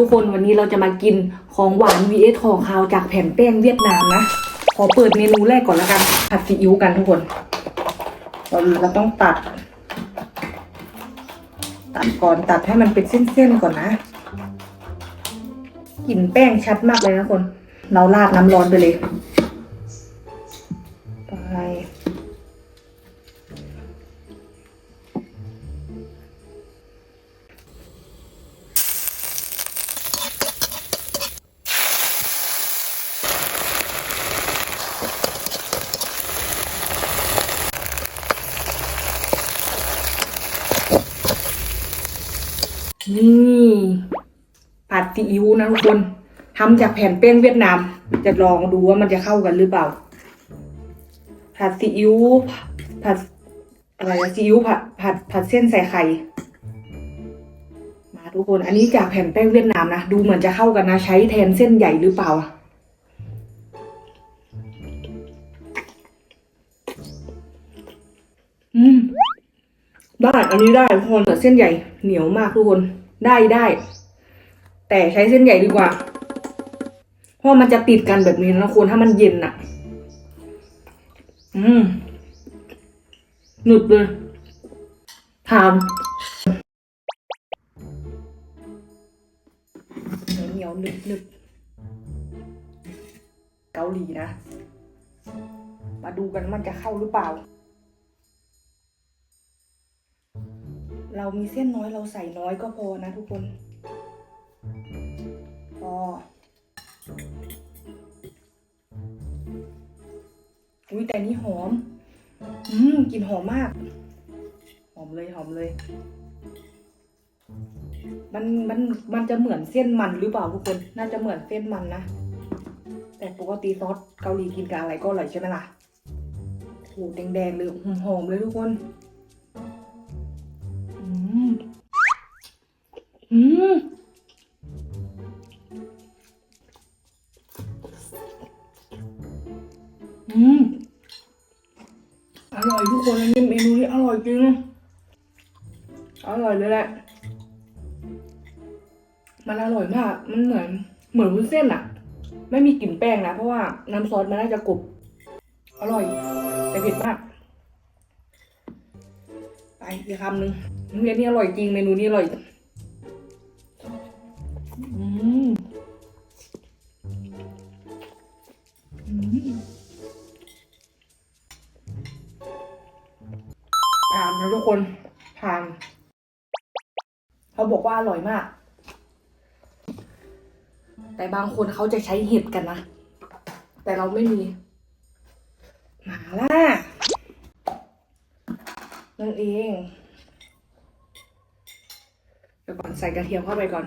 ทุกคนวันนี้เราจะมากินของหวาน vs ของคาวจากแผ่นแป้งเวียดนามนะ ขอเปิดเมนูแรกก่อนแล้วกันผัดซีอิ๊วกันทุกคนเราเราต้องตัด ตัดก่อนตัดให้มันเป็นเส้นๆก่อนนะกลิ่นแป้งชัดมากเลยนะคน เราราดน้ำร้อนไปเลย นี่ผัดซีอิ๊วนะทุกคนทำจากแผ่นแป้งเวียดนาม จะลองดูว่ามันจะเข้ากันหรือเปล่า ผัดซีอิ๊วผัดอะไรนะซีอิ๊วผัดผัดผัดเส้นใส่ไข่มาทุกคน อันนี้จากแผ่นแป้งเวียดนามนะดูเหมือนจะเข้ากันนะ ใช้แทนเส้นใหญ่หรือเปล่าอืมได้อันนี้ได้ทุกคนเส้นใหญ่เหนียวมากทุกคน ได้ได้ แต่ใช้เส้นใหญ่ดีกว่า เพราะมันจะติดกันแบบนี้นะทุกคนถ้ามันเย็นอะอืมหนึบเลยทานเหนียวหนึบหนึบเกาหลีนะ มาดูกันมันจะเข้าหรือเปล่า เรามีเส้นน้อยเราใส่น้อยก็พอนะทุกคน พอ อุ้ยแต่นี่หอม อืมกลิ่นหอมมาก หอมเลยหอมเลย มันมันมันจะเหมือนเส้นมันหรือเปล่าทุกคน น่าจะเหมือนเส้นมันนะ แต่ปกติซอสเกาหลีกินกับอะไรก็อร่อยใช่ไหมล่ะโหแดงๆเลยหอมเลยทุกคน อืมอืมอร่อยทุกคนอันนี้เมนูนี้อร่อยจริง อร่อยเลยแหละ มันอร่อยมาก มันเหมือน เหมือนวุ้นเส้นอะไม่มีกลิ่นแป้งนะ เพราะว่าน้ำซอสมันน่าจะกรุบ อร่อย แต่เผ็ดมาก ไปอีกคำหนึ่งเมนูนี้อร่อยจริง เมนูนี้อร่อย อืมผ่านนะทุกคนผ่านเขาบอกว่าอร่อยมาก แต่บางคนเขาจะใช้เห็ดกันนะ แต่เราไม่มีหมาล่านั่นเองเดี๋ยวก่อนใส่กระเทียมเข้าไปก่อน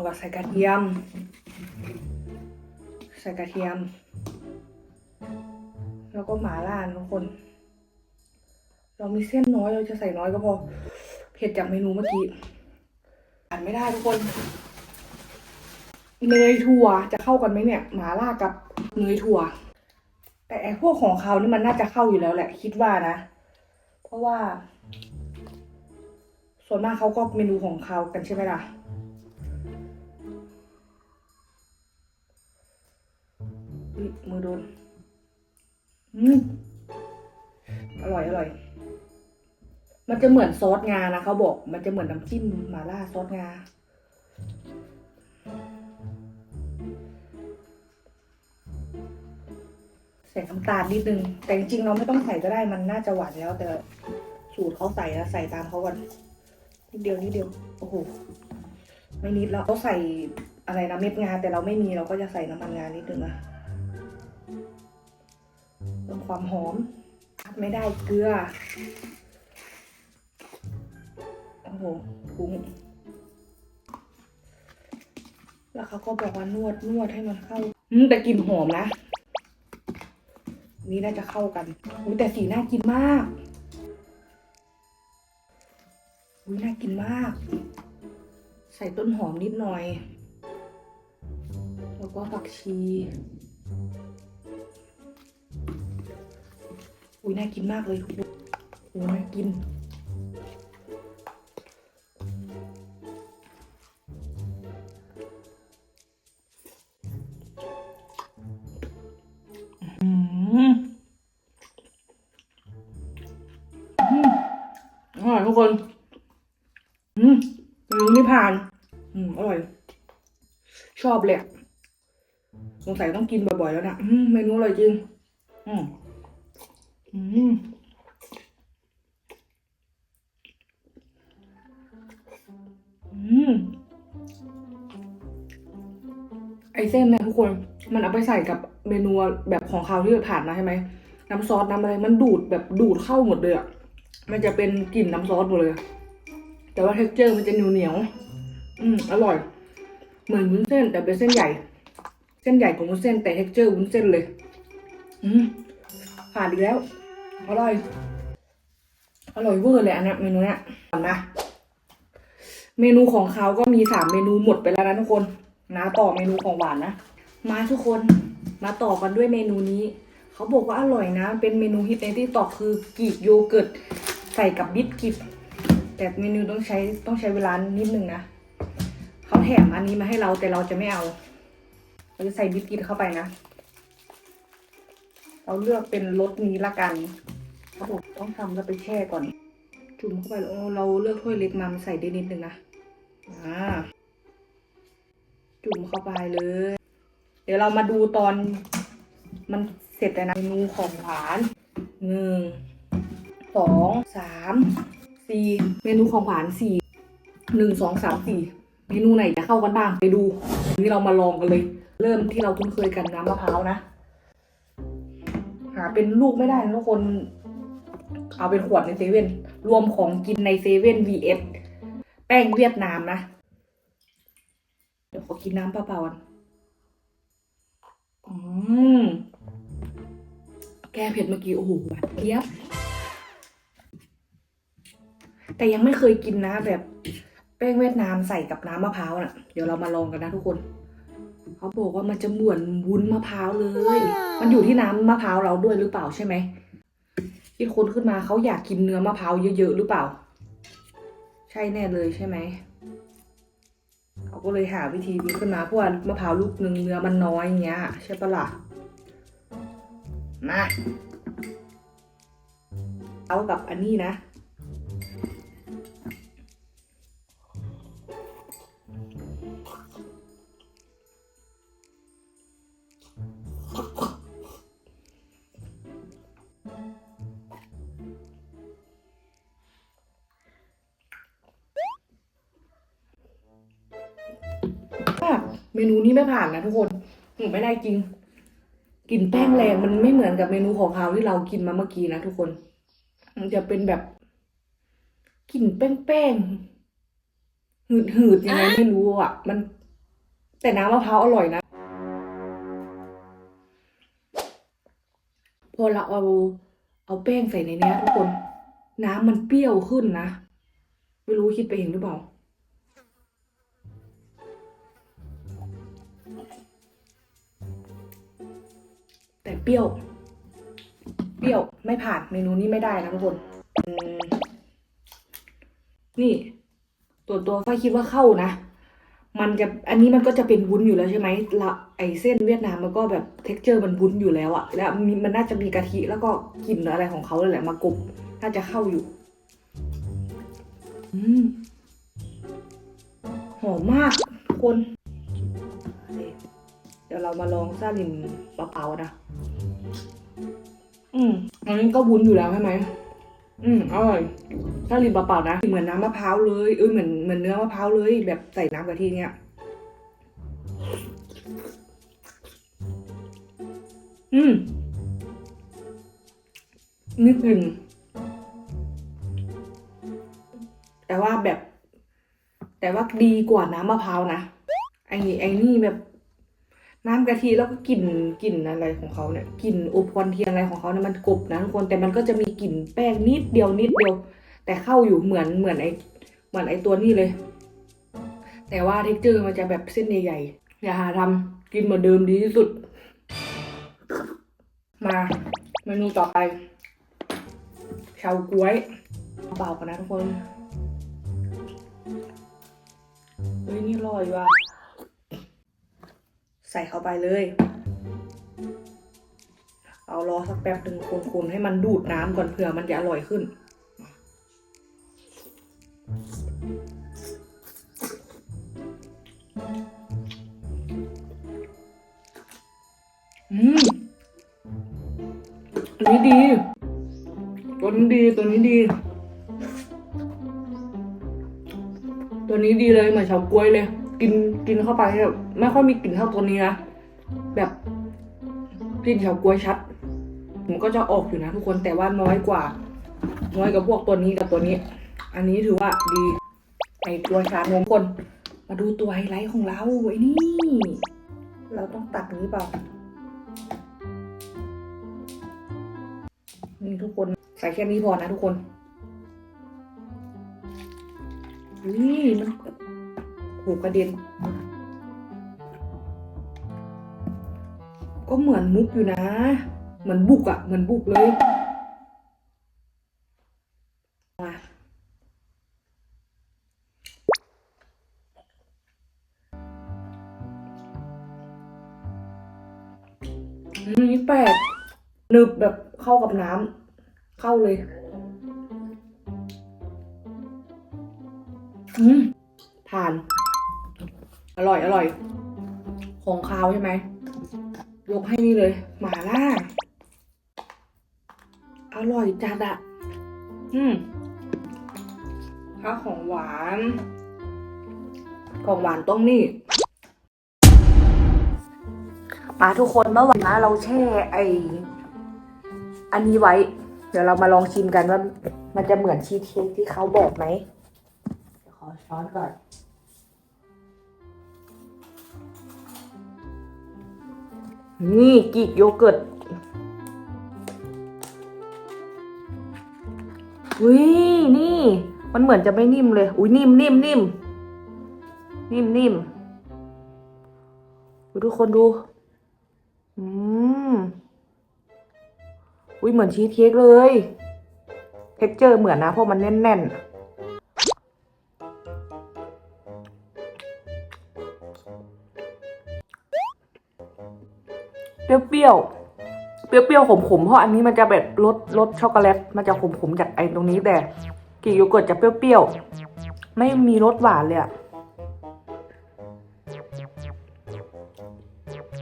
เอาก่อนใส่กระเทียม ใส่กระเทียม แล้วก็หมาล่าทุกคน เรามีเส้นน้อยเราจะใส่น้อยก็พอ เผ็ดจากเมนูเมื่อกี้อ่านไม่ได้ทุกคน เนยถั่วจะเข้ากันไหมเนี่ยหมาล่ากับเนยถั่ว แต่ไอพวกของเขานี่มันน่าจะเข้าอยู่แล้วแหละ คิดว่านะ เพราะว่า ส่วนมากเขาก็เมนูของเขากันใช่ไหมล่ะ อุ๊ยมือโดนอืมอร่อยอร่อย มันจะเหมือนซอสงานะเขาบอก มันจะเหมือนน้ำจิ้มหม่าล่าซอสงา ใส่น้ำตาลนิดนึง แต่จริงๆเราไม่ต้องใส่ก็ได้มันน่าจะหวานแล้ว แต่สูตรเขาใส่นะใส่ตามเขาก่อนนิดเดียวนิดเดียว โอ้โห ไม่นิดแล้วเขาใส่อะไรนะเม็ดงา แต่เราไม่มีเราก็จะใส่น้ำมันงานิดนึงนะเพิ่ม ความหอมขาดไม่ได้เกลือ โอ้โหปรุงแล้วเขาก็บอกว่านวดนวดให้มันเข้า อืมแต่กลิ่นหอมนะ นี่น่าจะเข้ากันอุ้ยแต่สีน่ากินมากอุ้ยน่ากินมาก ใส่ต้นหอมนิดหน่อย แล้วก็ผักชี อุ้ยน่ากินมากเลยทุกคนโอ้น่ากินอืมอร่อยทุกคน อืมไม่ผ่าน อืมอร่อย ชอบเลยสงสัยต้องกินบ่อยๆแล้วนะเมนูอร่อยจริง อืม อืมอืมไอเส้นเนี่ยทุกคน มันเอาไปใส่กับเมนูแบบของเขาวที่ผ่านมาใช่ไหม น้ำซอสน้ำอะไรมันดูดแบบดูดเข้าหมดเลยอะมันจะเป็นกลิ่นน้ำซอสหมดเลย แต่ว่าเท็กเจอร์มันจะเหนียวเหนียว อืม อร่อย เหมือนวุ้นเส้น แต่เป็นเส้นใหญ่ เส้นใหญ่กว่าวุ้นเส้นแต่เท็กเจอร์วุ้นเส้นเลย อืมผ่านอีกแล้ว อร่อย อร่อยเวอร์เลยอันนี้เมนูเนี้ยก่อนนะ เมนูของเขาก็มีสามเมนูหมดไปแล้วนะทุกคน นะต่อเมนูของหวานนะ มาทุกคนมาต่อกันด้วยเมนูนี้ เขาบอกว่าอร่อยนะ เป็นเมนูฮิตในที่ต่อคือกีกโยเกิร์ตใส่กับบิสกิตแต่เมนูต้องใช้ต้องใช้เวลานิดนึงนะเขาแถมอันนี้มาให้เราแต่เราจะไม่เอาเราจะใส่บิสกิตเข้าไปนะ เราเลือกเป็นรสนี้ละกัน ขาบอกต้องทำแล้วไปแช่ก่อน จุ่มเข้าไปแล้วเราเลือกถ้วยเล็กมามใส่ได้นิดนึงนะอ่าจุ่มเข้าไปเลย เดี๋ยวเรามาดูตอนมันเสร็จแล้วนะเมนูของหวานหนึ่งสองสามสี่เมนูของหวานสี่หนึ่งสองสามสี่เมนูไหนจะเข้ากันบ้างไปดูวันนี้เรามาลองกันเลย เริ่มที่เราคุ้นเคยกันน้ำมะพร้าวนะ หาเป็นลูกไม่ได้นะทุกคน เอาเป็นขวดในเซเว่นรวมของกินในเซเว่น vs แป้งเวียดนามนะ เดี๋ยวขอกินน้ำเปล่าๆก่อนอืมแกเผ็ดเมื่อกี้ โอ้โหหวานเจี๊ยบ แต่ยังไม่เคยกินนะแบบแป้งเวียดนามใส่กับน้ำมะพร้าวน่ะ เดี๋ยวเรามาลองกันนะทุกคน เขาบอกว่ามันจะเหมือนวุ้นมะพร้าวเลย มันอยู่ที่น้ำมะพร้าวเราด้วยหรือเปล่าใช่ไหม คิดค้นขึ้นมาเขาอยากกินเนื้อมะพร้าวเยอะๆหรือเปล่า ใช่แน่เลยใช่ไหมเขาก็เลยหาวิธีนี้ขึ้นมาเพราะว่ามะพร้าวลูกหนึ่งเนื้อมันน้อยอย่างเงี้ย ใช่ปะล่ะมาเอากับอันนี้นะ เมนูนี้ไม่ผ่านนะทุกคนหนูไม่ได้จริงกลิ่นแป้งแรงมันไม่เหมือนกับเมนูของเขาที่เรากินมาเมื่อกี้นะทุกคน มันจะเป็นแบบกลิ่นแป้งๆหืดหืดๆยังไงไม่รู้อะ มัน แต่น้ำมะพร้าวอร่อยนะพอเราเอาเอาแป้งใส่ในนี้ทุกคน น้ำมันเปรี้ยวขึ้นนะ ไม่รู้คิดไปเองหรือเปล่า แต่เปรี้ยว เปรี้ยวไม่ผ่านเมนูนี้ไม่ได้นะทุกคนนี่ตัวตัวฝ้ายคิดว่าเข้านะ มันจะอันนี้มันก็จะเป็นวุ้นอยู่แล้วใช่ไหมละไอเส้นเวียดนามมันก็แบบเท็กเจอร์มันวุ้นอยู่แล้วอะแล้วมันน่าจะมีกะทิแล้วก็กลิ่นอะไรของเขาเลยแหละมากบน่าจะเข้าอยู่ อืมหอมมากคน เดี๋ยวเรามาลองซาลินเปล่าๆนะ อืมอันนี้ก็วุ้นอยู่แล้วใช่ไหม อืมอร่อยซาลินเปล่าๆนะ เหมือนน้ำมะพร้าวเลย เออเหมือนเหมือนเนื้อมะพร้าวเลย แบบใส่น้ำกะทิเนี้ย อืมนี่กลิ่นแต่ว่าแบบ แต่ว่าดีกว่าน้ำมะพร้าวนะ ไอ้ไอ้นี่แบบ น้ำกะทิแล้วก็กลิ่นกลิ่นอะไรของเขาเนี่ยกลิ่นอบควันเทียนอะไรของเขาเนี่ยมันกบนะทุกคนแต่มันก็จะมีกลิ่นแป้งนิดเดียวนิดเดียว แต่เข้าอยู่เหมือนเหมือนไอเหมือนไอตัวนี้เลย แต่ว่าเท็กเจอร์มันจะแบบเส้นใหญ่ๆอย่าหาทำกินเหมือนเดิมดีที่สุด มาเมนูต่อไปชาวกล้วยเปล่ากันนะทุกคนเฮ้ยนี่อร่อยว่ะ ใส่เข้าไปเลย เอารอสักแป๊บหนึ่งคนๆให้มันดูดน้ำก่อนเผื่อมันจะอร่อยขึ้นอืมตัวนี้ดี ตัวนี้ดี ตัวนี้ดี ตัวนี้ดีเลยเหมือนเฉากล้วยเลย กินกินเข้าไปแบบไม่ค่อยมีกลิ่นเท่าตัวนี้นะแบบกลิ่นเฉาก๊วยชัด ผมก็จะออกอยู่นะทุกคนแต่ว่าน้อยกว่า น้อยกับพวกตัวนี้กับตัวนี้ อันนี้ถือว่าดีไอตัวชานมคน มาดูตัวไฮไลท์ของเราไอ้นี่ เราต้องตักนี้เปล่านี่ทุกคนใส่แค่นี้พอนะทุกคน นี่มัน หูกระเด็น ก็เหมือนมุกอยู่นะ เหมือนบุกอะเหมือนบุกเลยมานี่แปลกหนึบแบบเข้ากับน้ำเข้าเลย อืมผ่าน อร่อยอร่อย ของคาวใช่ไหม ยกให้นี่เลย หมาล่า อร่อยจัดอะอืมถ้าของหวาน ของหวานต้องนี่มาทุกคนเมื่อวานนะเราแช่ไออันนี้ไว้ เดี๋ยวเรามาลองชิมกันว่า มันจะเหมือนชีสเค้กที่เขาบอกไหมขอช้อนก่อน นี่กีกโยเกิร์ตอุ้ยนี่ มันเหมือนจะไม่นิ่มเลย อุ้ยนิ่มนิ่มนิ่มนิ่มนิ่มดูทุกคนดู อืม อุ้ยเหมือนชีสเค้กเลย เท็กเจอร์เหมือนนะเพราะมันแน่นๆ รี้ยวๆ เปรี้ยวๆ ขมๆ เพราะอันนี้มันจะแบบรสรสช็อกโกแลต มันจะขมๆ จากไอ้ตรงนี้แต่กีกโยเกิร์ตจะเปรี้ยวๆ ไม่มีรสหวานเลยอะ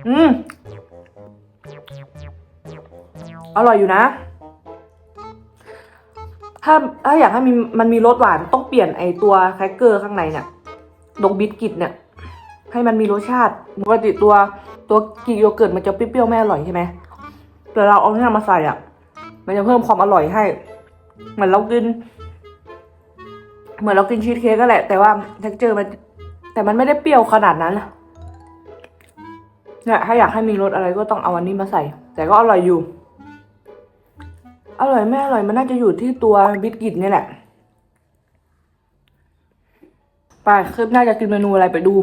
อืม อร่อยอยู่นะ ถ้าถ้าอยากให้มีมันมีรสหวานต้องเปลี่ยนไอตัวแครกเกอร์ข้างในเนี่ยดงบิสกิตเนี่ย ให้มันมีรสชาติปกติตัว ตัวกีโยเกิร์ตมันจะเปรี้ยวๆไม่อร่อยใช่ไหมแต่เราเอาเนี่ยมาใส่อะ มันจะเพิ่มความอร่อยให้ เหมือนเรากิน เหมือนเรากินชีสเค้กก็แหละ แต่ว่าแท็กเจอร์มัน แต่มันไม่ได้เปรี้ยวขนาดนั้นเนี่ยถ้าอยากให้มีรสอะไรก็ต้องเอาอันนี้มาใส่ แต่ก็อร่อยอยู่ อร่อยไม่อร่อยมันน่าจะอยู่ที่ตัวบิสกิตนี่แหละไปคืบหน้าจะกินเมนูอะไรไปดู